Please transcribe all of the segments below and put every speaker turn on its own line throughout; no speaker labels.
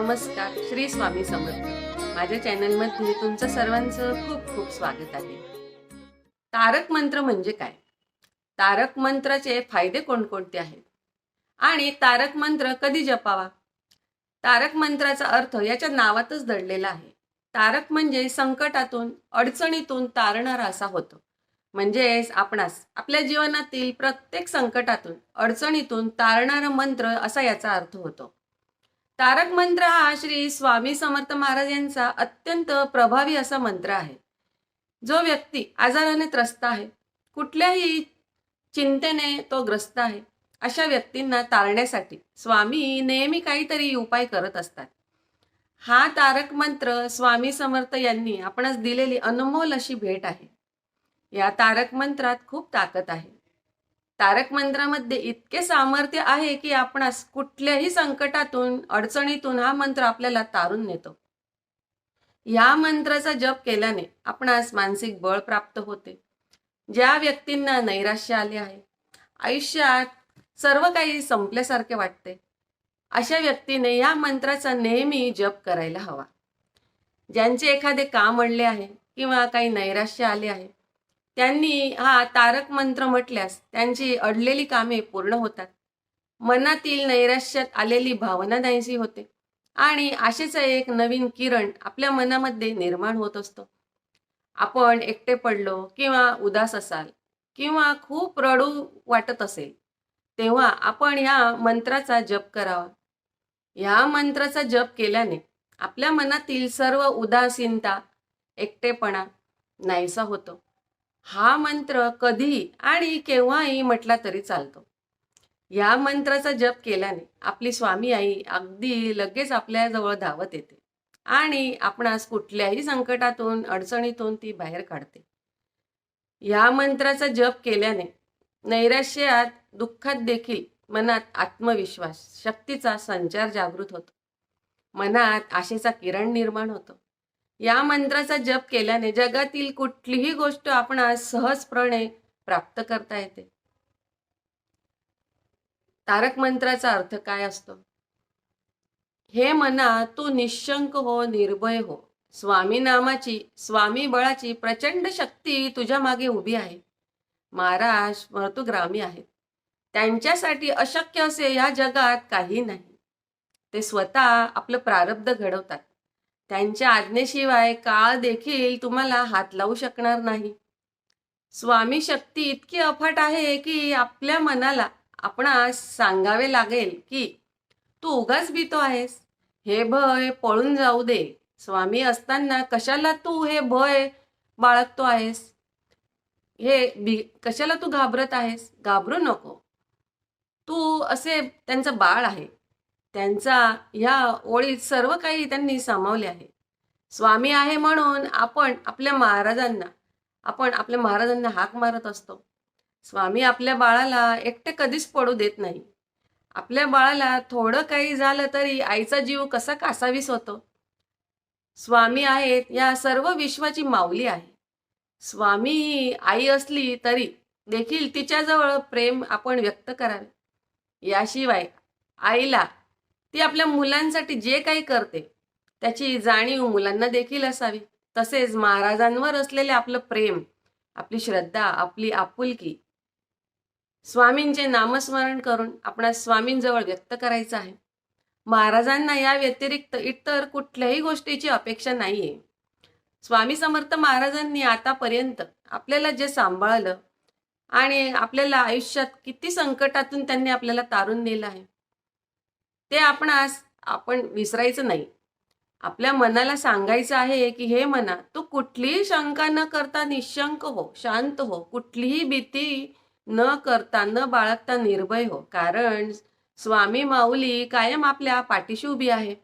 नमस्कार श्री स्वामी समर्थ. माझ्या चॅनलमध्ये तुमचं सर्वांचं खूप खूप स्वागत आहे. तारक मंत्र म्हणजे काय? तारक मंत्राचे फायदे कोणकोणते आहेत? आणि तारक मंत्र कधी जपावा? तारक मंत्राचा अर्थ याच्या नावातच दडलेला आहे. तारक म्हणजे संकटातून अडचणीतून तारणारा असा होतो. म्हणजेच आपणास आपल्या जीवनातील प्रत्येक संकटातून अडचणीतून तारणारा मंत्र असा याचा अर्थ होतो. तारक मंत्र हा श्री स्वामी समर्थ महाराज यांचा अत्यंत प्रभावी असा मंत्र आहे. जो व्यक्ती आजाराने त्रस्त आहे कुठल्याही चिंतेने तो ग्रस्त आहे अशा व्यक्तींना तारण्यासाठी स्वामी नेहमी काहीतरी उपाय करत असतात. हा तारक मंत्र स्वामी समर्थ यांनी आपणास दिलेली अनमोल अशी भेट आहे. या तारक मंत्रात खूप ताकद आहे. तारक मंत्रामध्ये इतके सामर्थ्य आहे की आपणास कुठल्याही संकटातून अडचणीतून हा मंत्र आपल्याला तारून नेतो. या मंत्राचा जप केल्याने आपणास मानसिक बळ प्राप्त होते. ज्या व्यक्तींना नैराश्य आले आहे आयुष्यात सर्व काही संपल्यासारखे वाटते. अशा व्यक्तीने या मंत्राचा नेहमी जप करायला हवा. ज्यांचे एखादे काम अडले आहे किंवा काही नैराश्य आले आहे त्यांनी हा तारक मंत्र म्हटल्यास त्यांची अडलेली कामे पूर्ण होतात. मनातील नैराश्यात आलेली भावना नाहीशी होते. आणि आशेचा एक नवीन किरण आपल्या मनामध्ये निर्माण होत असतो. आपण एकटे पडलो किंवा उदास असाल किंवा खूप रडू वाटत असेल तेव्हा आपण ह्या मंत्राचा जप करावा. ह्या मंत्राचा जप केल्याने आपल्या मनातील सर्व उदासीनता एकटेपणा नाहीसा होतो. हा मंत्र कधीही आणि केव्हाही म्हटला तरी चालतो. या मंत्राचा जप केल्याने आपली स्वामी आई अगदी लगेच आपल्या जवळ धावत येते आणि आपणास कुठल्याही संकटातून अडचणीतून ती बाहेर काढते. या मंत्राचा जप केल्याने नैराश्यात दुःखात देखील मनात आत्मविश्वास शक्तीचा संचार जागृत होतो. मनात आशेचा किरण निर्माण होतो. या मंत्राचा जप केल्याने जगातील कुठलीही गोष्ट आपण सहजपणे प्राप्त करता येते. तारक मंत्राचा अर्थ काय असतो? हे मना तू निशंक हो निर्भय हो. स्वामी नामाची स्वामी बळाची प्रचंड शक्ती तुझ्या मागे उभी आहे. महाराज मृतुग्रामी आहेत. त्यांच्यासाठी अशक्य असे या जगात काही नाही. ते स्वतः आपलं प्रारब्ध घडवतात. त्यांच्या आज्ञेशिवाय काळ देखील तुम्हाला हात लावू शकणार नाही. स्वामी शक्ती इतकी अफाट आहे की आपल्या मनाला आपणास सांगावे लागेल की तू उगाच भीतो आहेस. हे भय पळून जाऊ दे. स्वामी असताना कशाला तू हे भय बाळगतो आहेस? हे बी कशाला तू घाबरत आहेस? घाबरू नको. तू असे त्यांचं बाळ आहे. त्यांचा ह्या ओळीत सर्व काही त्यांनी सामावले आहे. स्वामी आहे म्हणून आपण आपल्या महाराजांना आपण आपल्या महाराजांना हाक मारत असतो. स्वामी आपल्या बाळाला एकटे कधीच पडू देत नाही. आपल्या बाळाला थोडं काही झालं तरी आईचा जीव कसा कासावीस होतो? स्वामी आहेत या सर्व विश्वाची माऊली आहे. स्वामी ही आई असली तरी देखील तिच्याजवळ प्रेम आपण व्यक्त करावे. याशिवाय आईला ती आपल्या मुलांसाठी जे काही करते त्याची जाणीव मुलांना देखील असावी. तसेच महाराजांवर असलेले आपलं प्रेम आपली श्रद्धा आपली आपुलकी स्वामींचे नामस्मरण करून आपणा स्वामींजवळ व्यक्त करायचं आहे. महाराजांना या व्यतिरिक्त इतर कुठल्याही गोष्टीची अपेक्षा नाहीये. स्वामी समर्थ महाराजांनी आतापर्यंत आपल्याला जे सांभाळलं आणि आपल्याला आयुष्यात किती संकटातून त्यांनी आपल्याला तारून नेलं आहे ते आपणास आपण विसरायचं नाही. आपल्या मनाला सांगायचं आहे की हे मना तू कुठलीही शंका न करता निशंक हो शांत हो. कुठलीही भीती न करता न बाळगता निर्भय हो. कारण स्वामी माऊली कायम आपल्या पाठीशी उभी आहे.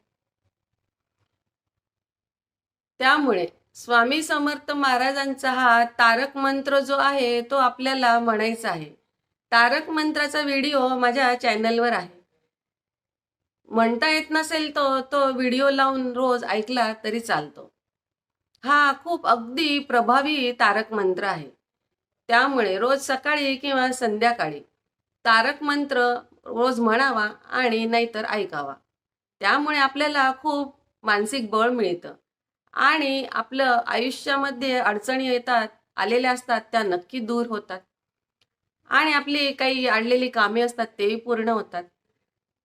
त्यामुळे स्वामी समर्थ महाराजांचा हा तारक मंत्र जो आहे तो आपल्याला म्हणायचा आहे. तारक मंत्राचा व्हिडिओ माझ्या चॅनलवर आहे. म्हणता येत नसेल तो तो व्हिडिओ लावून रोज ऐकला तरी चालतो. हा खूप अगदी प्रभावी तारक मंत्र आहे. त्यामुळे रोज सकाळी किंवा संध्याकाळी तारक मंत्र रोज म्हणावा आणि नाहीतर ऐकावा. त्यामुळे आपल्याला खूप मानसिक बळ मिळतं. आणि आपलं आयुष्यामध्ये अडचणी येतात आलेल्या असतात त्या नक्की दूर होतात. आणि आपली काही अडलेली कामे असतात तेही पूर्ण होतात.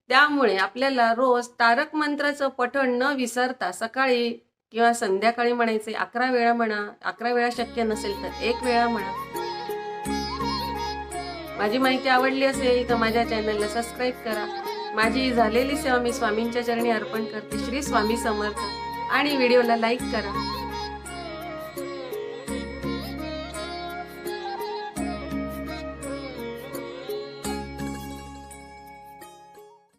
त्यामुळे आपल्याला रोज तारक मंत्राचं पठण न विसरता सकाळी किंवा संध्याकाळी म्हणायचे अकरा वेळा म्हणा अकरा वेळा शक्य नसेल तर एक वेळा म्हणा. माझी माहिती आवडली असेल तर माझ्या चॅनलला सबस्क्राईब करा. माझी झालेली सेवा मी स्वामींच्या चरणी अर्पण करते. श्री स्वामी समर्थ. आणि व्हिडिओला लाईक करा.